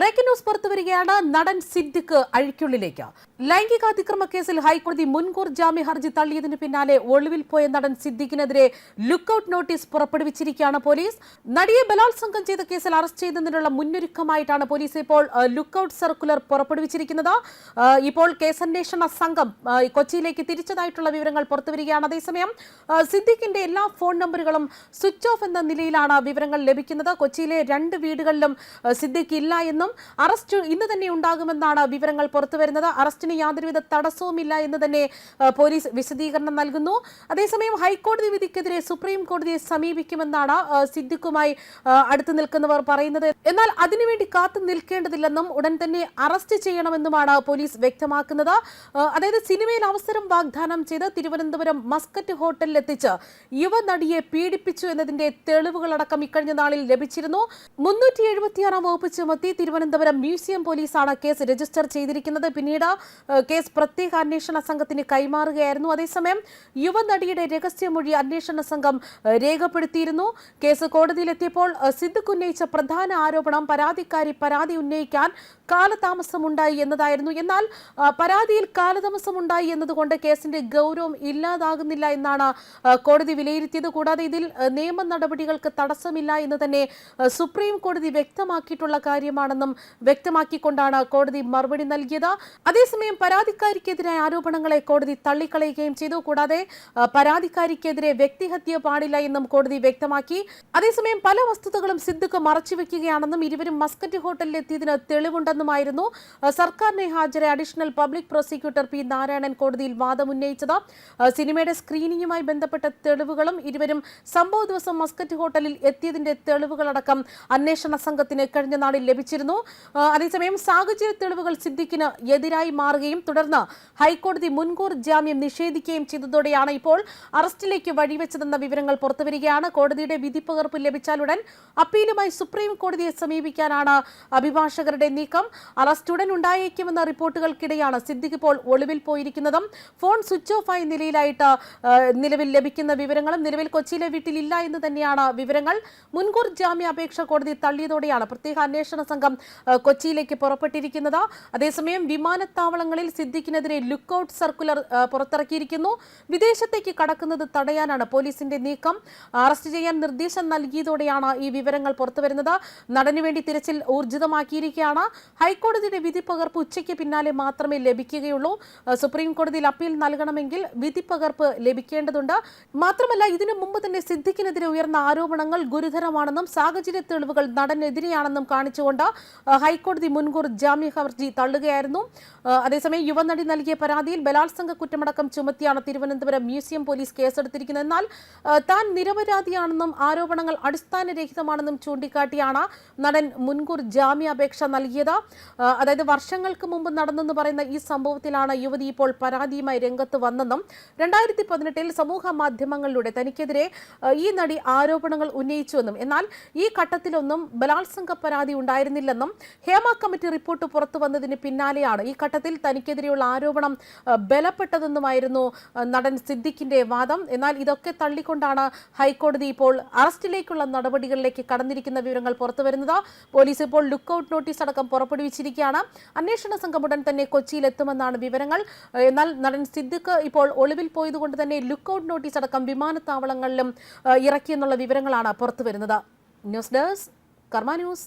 Breaking news പുറത്തുവരികയാണ് നടൻ സിദ്ദിഖ് അഴിക്കുള്ളിലേക്ക്. ലൈംഗികാതിക്രമ കേസിൽ ഹൈക്കോടതി മുൻകൂർ ജാമ്യ ഹർജി തള്ളിയതിന് പിന്നാലെ ഒളിവിൽ പോയ നടൻ സിദ്ദിഖിനെതിരെ ലുക്കൌട്ട് നോട്ടീസ് പുറപ്പെടുവിച്ചിരിക്കുകയാണ് പോലീസ്. നടിയെ ബലാത്സംഗം ചെയ്ത കേസിൽ അറസ്റ്റ് ചെയ്തതിനുള്ള മുന്നൊരുക്കമായിട്ടാണ് പോലീസ് ഇപ്പോൾ ലുക്കൌട്ട് സർക്കുലർ പുറപ്പെടുവിച്ചിരിക്കുന്നത്. ഇപ്പോൾ കേസന്വേഷണ സംഘം കൊച്ചിയിലേക്ക് തിരിച്ചതായിട്ടുള്ള വിവരങ്ങൾ പുറത്തുവരികയാണ് അതേസമയം സിദ്ദിഖിന്റെ എല്ലാ ഫോൺ നമ്പറുകളും സ്വിച്ച് ഓഫ് എന്ന നിലയിലാണ് വിവരങ്ങൾ ലഭിക്കുന്നത്. കൊച്ചിയിലെ രണ്ട് വീടുകളിലും സിദ്ദിഖ് ഇല്ല എന്നും അറസ്റ്റ് ഇന്ന് തന്നെ ഉണ്ടാകുമെന്നാണ് വിവരങ്ങൾ പുറത്തുവരുന്നത്. അറസ്റ്റിന് യാതൊരുവിധ തടസ്സവുമില്ല എന്ന് തന്നെ പോലീസ് വിശദീകരണം നൽകുന്നു. അതേസമയം ഹൈക്കോടതി വിധിക്കെതിരെ സുപ്രീം കോടതിയെ സമീപിക്കുമെന്നാണ് സിദ്ദിഖുമായി അടുത്തു അടുത്ത് നിൽക്കുന്നവർ പറയുന്നത്. എന്നാൽ അതിനുവേണ്ടി കാത്തു നിൽക്കേണ്ടതില്ലെന്നും ഉടൻ തന്നെ അറസ്റ്റ് ചെയ്യണമെന്നുമാണ് പോലീസ് വ്യക്തമാക്കുന്നത്. അതായത് സിനിമയിൽ അവസരം വാഗ്ദാനം ചെയ്ത് തിരുവനന്തപുരം മസ്കറ്റ് ഹോട്ടലിൽ എത്തിച്ച് യുവനടിയെ പീഡിപ്പിച്ചു എന്നതിന്റെ തെളിവുകളടക്കം ഇക്കഴിഞ്ഞ നാളിൽ ലഭിച്ചിരുന്നു. മുന്നൂറ്റി എഴുപത്തിയാറാം വകുപ്പ് ചുമത്തി തിരുവനന്തപുരം മ്യൂസിയം പോലീസാണ് കേസ് രജിസ്റ്റർ ചെയ്തിരിക്കുന്നത്. പിന്നീട് കേസ് പ്രത്യേക അന്വേഷണ സംഘത്തിന് കൈമാറുകയായിരുന്നു. അതേസമയം യുവനടിയുടെ രഹസ്യമൊഴി അന്വേഷണ സംഘം രേഖപ്പെടുത്തിയിരുന്നു. കേസ് കോടതിയിലെത്തിയപ്പോൾ സിദ്ദിഖ് ഉന്നയിച്ച പ്രധാന ആരോപണം പരാതിക്കാരി പരാതി ഉന്നയിക്കാൻ കാലതാമസമുണ്ടായി എന്നതായിരുന്നു. എന്നാൽ പരാതിയിൽ കാലതാമസമുണ്ടായി എന്നതുകൊണ്ട് കേസിന്റെ ഗൗരവം ഇല്ലാതാകുന്നില്ല എന്നാണ് കോടതി വിലയിരുത്തിയത്. കൂടാതെ ഇതിൽ നിയമ നടപടികൾക്ക് തടസ്സമില്ല എന്ന് തന്നെ സുപ്രീം കോടതി വ്യക്തമാക്കിയിട്ടുള്ള കാര്യമാണെന്നും വ്യക്തമാക്കിക്കൊണ്ടാണ് കോടതി മറുപടി നൽകിയത്. അതേസമയം പരാതിക്കാരിക്കെതിരായ ആരോപണങ്ങളെ കോടതി തള്ളിക്കളയുകയും ചെയ്തു. കൂടാതെ പരാതിക്കാരിക്കെതിരെ വ്യക്തിഹത്യ പാടില്ല എന്നും കോടതി വ്യക്തമാക്കി. അതേസമയം പല വസ്തുതകളും സിദ്ദിഖ് മറച്ചുവെക്കുകയാണെന്നും ഇരുവരും മസ്കറ്റ് ഹോട്ടലിൽ എത്തിയതിന് തെളിവുണ്ടെന്നുമായിരുന്നു സർക്കാരിനെ ഹാജരെ additional public prosecutor P Narayanan കോടതിയിൽ വാദമുന്നയിച്ചത്. സിനിമയുടെ സ്ക്രീനിങ്ങുമായി ബന്ധപ്പെട്ട തെളിവുകളും ഇരുവരും സംഭവ ദിവസം മസ്കറ്റ് ഹോട്ടലിൽ എത്തിയതിന്റെ തെളിവുകളടക്കം അന്വേഷണ സംഘത്തിന് കഴിഞ്ഞ നാളിൽ ലഭിച്ചിരുന്നു. അതേസമയം സാഹചര്യ തെളിവുകൾ സിദ്ദിഖിന് എതിരായി മാറുകയും തുടർന്ന് ഹൈക്കോടതി മുൻകൂർ ജാമ്യം നിഷേധിക്കുകയും ചെയ്തതോടെയാണ് ഇപ്പോൾ അറസ്റ്റിലേക്ക് വഴിവെച്ചതെന്ന വിവരങ്ങൾ പുറത്തുവരികയാണ്. കോടതിയുടെ വിധിപ്പകർപ്പ് ലഭിച്ചാലുടൻ അപ്പീലുമായി സുപ്രീം കോടതിയെ സമീപിക്കാനാണ് അഭിഭാഷകരുടെ നീക്കം. അറസ്റ്റ് ഉടൻ ഉണ്ടായേക്കുമെന്ന റിപ്പോർട്ടുകൾക്കിടെയാണ് സിദ്ദിഖ് ഇപ്പോൾ ഒളിവിൽ പോയിരിക്കുന്നതും. ഫോൺ സ്വിച്ച് ഓഫ് ആയ നിലയിലായിട്ട് നിലവിൽ ലഭിക്കുന്ന വിവരങ്ങളും നിലവിൽ കൊച്ചിയിലെ വീട്ടിലില്ല എന്ന് തന്നെയാണ് വിവരങ്ങൾ. മുൻകൂർ ജാമ്യാപേക്ഷ കോടതി തള്ളിയതോടെയാണ് പ്രത്യേക അന്വേഷണ സംഘം കൊച്ചിയിലേക്ക് പുറപ്പെട്ടിരിക്കുന്നത്. അതേസമയം വിമാനത്താവളങ്ങളിൽ സിദ്ദിഖിനെതിരെ ലുക്കൌട്ട് സർക്കുലർ പുറത്തിറക്കിയിരിക്കുന്നു. വിദേശത്തേക്ക് കടക്കുന്നത് തടയാനാണ് പോലീസിന്റെ നീക്കം. അറസ്റ്റ് ചെയ്യാൻ നിർദ്ദേശം നൽകിയതോടെയാണ് ഈ വിവരങ്ങൾ പുറത്തുവരുന്നത്. നടനു വേണ്ടി തിരച്ചിൽ ഊർജിതമാക്കിയിരിക്കുകയാണ്. ഹൈക്കോടതിയുടെ വിധി പകർപ്പ് ഉച്ചയ്ക്ക് പിന്നാലെ മാത്രമേ ലഭിക്കുകയുള്ളൂ. സുപ്രീം കോടതിയിൽ അപ്പീൽ നൽകണമെങ്കിൽ വിധി പകർപ്പ് ലഭിക്കേണ്ടതുണ്ട്. മാത്രമല്ല ഇതിനു മുമ്പ് തന്നെ സിദ്ദിഖിനെതിരെ ഉയർന്ന ആരോപണങ്ങൾ ഗുരുതരമാണെന്നും സാഹചര്യ തെളിവുകൾ നടനെതിരെയാണെന്നും കാണിച്ചുകൊണ്ട് ഹൈക്കോടതി മുൻകൂർ ജാമ്യ ഹർജി തള്ളുകയായിരുന്നു. അതേസമയം യുവനടി നൽകിയ പരാതിയിൽ ബലാത്സംഗ കുറ്റമടക്കം ചുമത്തിയാണ് തിരുവനന്തപുരം മ്യൂസിയം പോലീസ് കേസെടുത്തിരിക്കുന്നത്. എന്നാൽ താൻ നിരപരാധിയാണെന്നും ആരോപണങ്ങൾ അടിസ്ഥാനരഹിതമാണെന്നും ചൂണ്ടിക്കാട്ടിയാണ് നടൻ മുൻകൂർ ജാമ്യാപേക്ഷ നൽകിയത്. അതായത് വർഷങ്ങൾക്ക് മുമ്പ് നടന്നെന്ന് പറയുന്ന ഈ സംഭവത്തിലാണ് യുവതി ഇപ്പോൾ പരാതിയുമായി രംഗത്ത് വന്നെന്നും രണ്ടായിരത്തി പതിനെട്ടിൽ സമൂഹ മാധ്യമങ്ങളിലൂടെ തനിക്കെതിരെ ഈ നടി ആരോപണങ്ങൾ ഉന്നയിച്ചുവെന്നും എന്നാൽ ഈ ഘട്ടത്തിലൊന്നും ബലാത്സംഗ പരാതി ഉണ്ടായിരുന്നില്ലെന്നും ഹേമ കമ്മിറ്റി റിപ്പോർട്ട് പുറത്തു വന്നതിന് പിന്നാലെയാണ് ഈ ഘട്ടത്തിൽ തനിക്കെതിരെയുള്ള ആരോപണം ബലപ്പെട്ടതെന്നുമായിരുന്നു നടൻ സിദ്ദിഖിന്റെ വാദം. എന്നാൽ ഇതൊക്കെ തള്ളിക്കൊണ്ടാണ് ഹൈക്കോടതി ഇപ്പോൾ അറസ്റ്റിലേക്കുള്ള നടപടികളിലേക്ക് കടന്നിരിക്കുന്ന വിവരങ്ങൾ പുറത്തുവരുന്നത് പോലീസ് ഇപ്പോൾ ലുക്കൌട്ട് നോട്ടീസ് അടക്കം പുറപ്പെടുവിച്ചിരിക്കുകയാണ്. അന്വേഷണ സംഘം ഉടൻ തന്നെ കൊച്ചിയിൽ എത്തുമെന്നാണ് വിവരങ്ങൾ എന്നാൽ നടൻ സിദ്ദിഖ് ഇപ്പോൾ ഒളിവിൽ പോയതുകൊണ്ട് തന്നെ ലുക്കൌട്ട് നോട്ടീസ് അടക്കം വിമാനത്താവളങ്ങളിലും ഇറക്കിയെന്നുള്ള വിവരങ്ങളാണ് പുറത്തുവരുന്നത് ന്യൂസ് ഡെസ്ക് കർമ്മ ന്യൂസ്.